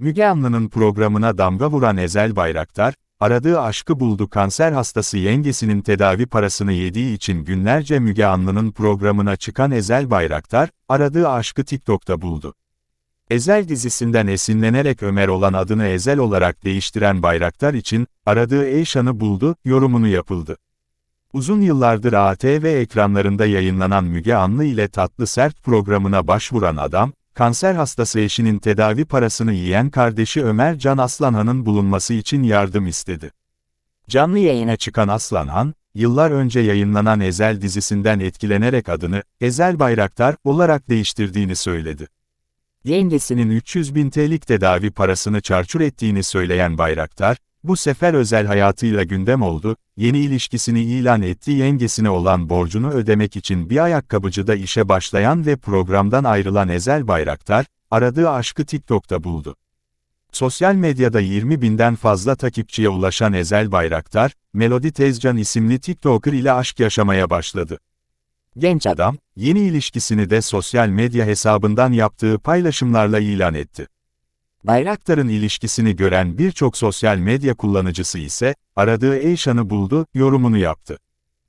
Müge Anlı'nın programına damga vuran Ezel Bayraktar, aradığı aşkı buldu kanser hastası yengesinin tedavi parasını yediği için günlerce Müge Anlı'nın programına çıkan Ezel Bayraktar, aradığı aşkı TikTok'ta buldu. Ezel dizisinden esinlenerek Ömer olan adını Ezel olarak değiştiren Bayraktar için, aradığı Eyşan'ı buldu, yorumunu yapıldı. Uzun yıllardır ATV ekranlarında yayınlanan Müge Anlı ile Tatlı Sert programına başvuran adam, kanser hastası eşinin tedavi parasını yiyen kardeşi Ömer Can Aslanhan'ın bulunması için yardım istedi. Canlı yayına çıkan Aslanhan, yıllar önce yayınlanan Ezel dizisinden etkilenerek adını, Ezel Bayraktar olarak değiştirdiğini söyledi. Yengesinin 300 bin TL'lik tedavi parasını çarçur ettiğini söyleyen Bayraktar, bu sefer özel hayatıyla gündem oldu, yeni ilişkisini ilan etti yengesine olan borcunu ödemek için bir ayakkabıcıda işe başlayan ve programdan ayrılan Ezel Bayraktar, aradığı aşkı TikTok'ta buldu. Sosyal medyada 20 binden fazla takipçiye ulaşan Ezel Bayraktar, Melodi Tezcan isimli TikToker ile aşk yaşamaya başladı. Genç adam, yeni ilişkisini de sosyal medya hesabından yaptığı paylaşımlarla ilan etti. Bayraktar'ın ilişkisini gören birçok sosyal medya kullanıcısı ise, aradığı Eyşan'ı buldu, yorumunu yaptı.